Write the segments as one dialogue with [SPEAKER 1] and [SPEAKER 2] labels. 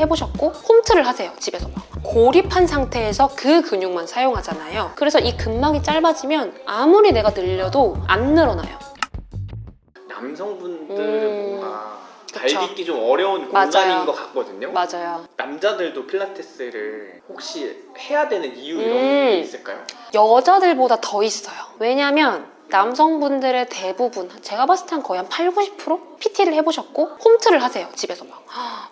[SPEAKER 1] 해보셨고 홈트를 하세요 집에서 막 고립한 상태에서 그 근육만 사용하잖아요 그래서 이 근막이 짧아지면 아무리 내가 늘려도 안 늘어나요
[SPEAKER 2] 남성분들은
[SPEAKER 1] 음,
[SPEAKER 2] 뭔가
[SPEAKER 1] 그쵸.
[SPEAKER 2] 달리기 좀 어려운
[SPEAKER 1] 맞아요.
[SPEAKER 2] 공간인 것 같거든요.
[SPEAKER 1] 맞아요
[SPEAKER 2] 남자들도 필라테스를 혹시 해야 되는 이유 이런
[SPEAKER 1] 음.
[SPEAKER 2] 게 있을까요?
[SPEAKER 1] 여자들보다 더 있어요. 왜냐면 남성분들의 대부분 제가 봤을 때 한 거의 한 8, 90% PT를 해보셨고 홈트를 하세요 집에서 막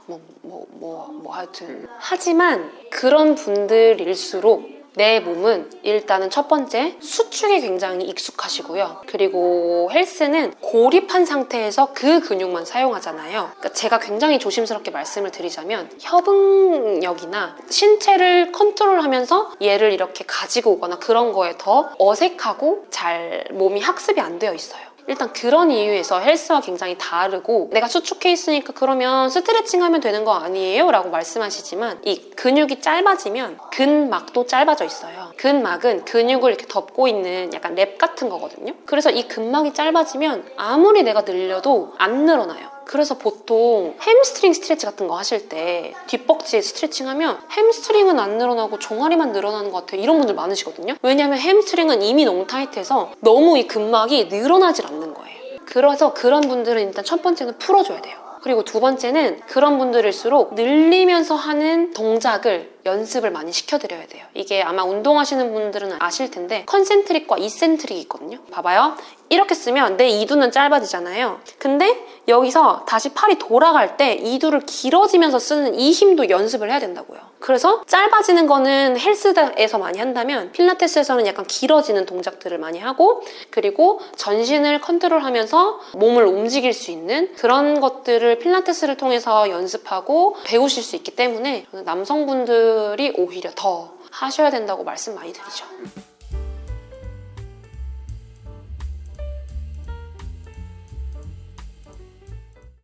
[SPEAKER 1] 뭐 뭐뭐뭐 하여튼. 하지만 그런 분들일수록 내 몸은 일단은 첫 번째 수축에 굉장히 익숙하시고요. 그리고 헬스는 고립한 상태에서 그 근육만 사용하잖아요. 그러니까 제가 굉장히 조심스럽게 말씀을 드리자면 협응력이나 신체를 컨트롤하면서 얘를 이렇게 가지고 오거나 그런 거에 더 어색하고 잘 몸이 학습이 안 되어 있어요. 일단 그런 이유에서 헬스와 굉장히 다르고 내가 수축해 있으니까 그러면 스트레칭 하면 되는 거 아니에요? 라고 말씀하시지만 이 근육이 짧아지면 근막도 짧아져 있어요. 근막은 근육을 이렇게 덮고 있는 약간 랩 같은 거거든요. 그래서 이 근막이 짧아지면 아무리 내가 늘려도 안 늘어나요. 그래서 보통 햄스트링 스트레치 같은 거 하실 때 뒷벅지 스트레칭 하면 햄스트링은 안 늘어나고 종아리만 늘어나는 것 같아요. 이런 분들 많으시거든요. 왜냐면 햄스트링은 이미 너무 타이트해서 너무 이 근막이 늘어나질 않는 거예요. 그래서 그런 분들은 일단 첫 번째는 풀어줘야 돼요. 그리고 두 번째는 그런 분들일수록 늘리면서 하는 동작을 연습을 많이 시켜드려야 돼요. 이게 아마 운동하시는 분들은 아실 텐데 컨센트릭과 이센트릭이 있거든요. 봐봐요. 이렇게 쓰면 내 이두는 짧아지잖아요. 근데 여기서 다시 팔이 돌아갈 때 이두를 길어지면서 쓰는 이 힘도 연습을 해야 된다고요. 그래서 짧아지는 거는 헬스에서 많이 한다면 필라테스에서는 약간 길어지는 동작들을 많이 하고 그리고 전신을 컨트롤하면서 몸을 움직일 수 있는 그런 것들을 필라테스를 통해서 연습하고 배우실 수 있기 때문에 저는 남성 분들이 오히려 더 하셔야 된다고 말씀 많이 드리죠.